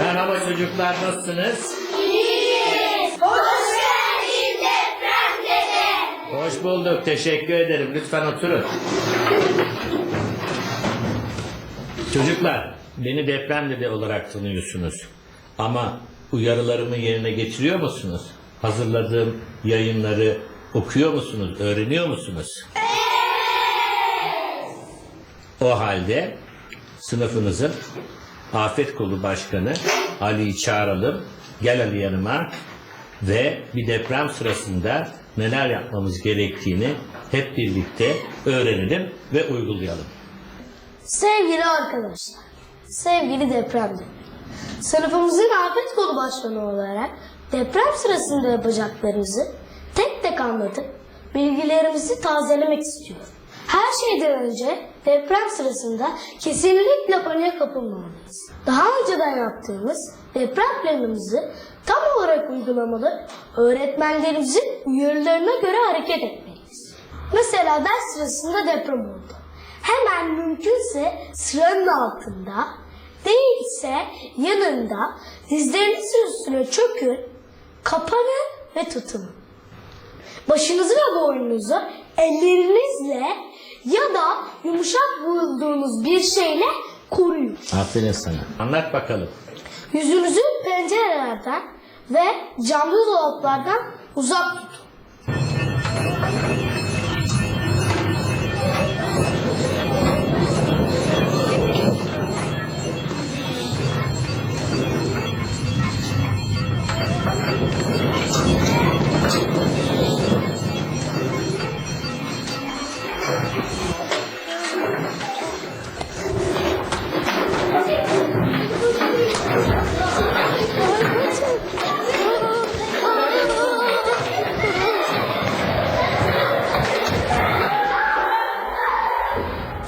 Merhaba çocuklar nasılsınız? Hoş geldin deprem dede. Hoş bulduk. Teşekkür ederim. Lütfen oturun. Çocuklar, beni deprem dede olarak tanıyorsunuz. Ama uyarılarımı yerine getiriyor musunuz? Hazırladığım yayınları okuyor musunuz? Öğreniyor musunuz? O halde sınıfınızın Afet Kolu Başkanı Ali'yi çağıralım. Gel Ali yanıma ve bir deprem sırasında neler yapmamız gerektiğini hep birlikte öğrenelim ve uygulayalım. Sevgili arkadaşlar, sevgili depremde. Sınıfımızın afet kolu başkanı olarak deprem sırasında yapacaklarımızı tek tek anlatıp bilgilerimizi tazelemek istiyorum. Her şeyden önce deprem sırasında kesinlikle paniğe kapılmamalıyız. Daha önceden yaptığımız deprem planımızı tam olarak uygulamalı, öğretmenlerimizin uyarılarına göre hareket etmeliyiz. Mesela ders sırasında deprem oldu. Hemen mümkünse sıranın altında, değilse yanında dizlerinizin üstüne çökün, kapanın ve tutunun. Başınızı ve boynunuzu ellerinizle ya da yumuşak bulduğunuz bir şeyle koruyun. Aferin sana. Anlat bakalım. Yüzünüzü pencerelerden ve camlı dolaplardan uzak tutun.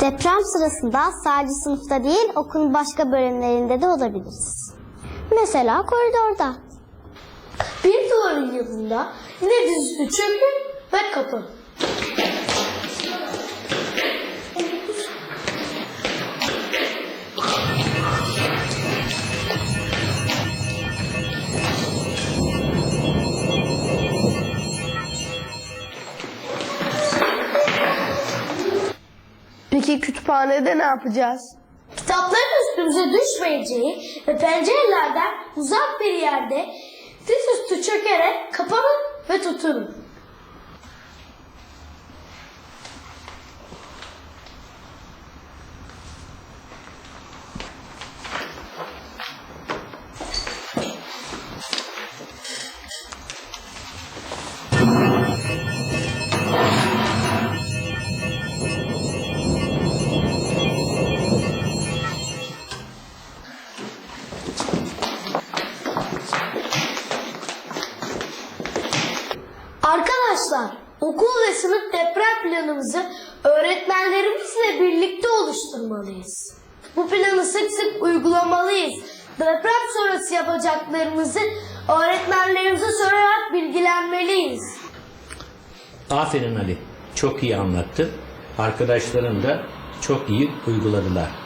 Deprem sırasında sadece sınıfta değil okulun başka bölümlerinde de olabiliriz. Mesela koridorda. Bir duvarın yanında yine dizüstü çökün ve kapanın. Peki kütüphanede ne yapacağız? Kitapların üstümüze düşmeyeceği ve pencerelerden uzak bir yerde dizüstü çökerek kapanın ve tutunun. Arkadaşlar, okul ve sınıf deprem planımızı öğretmenlerimizle birlikte oluşturmalıyız. Bu planı sık sık uygulamalıyız. Deprem sonrası yapacaklarımızı öğretmenlerimize sorarak bilgilenmeliyiz. Aferin Ali. Çok iyi anlattın. Arkadaşların da çok iyi uyguladılar.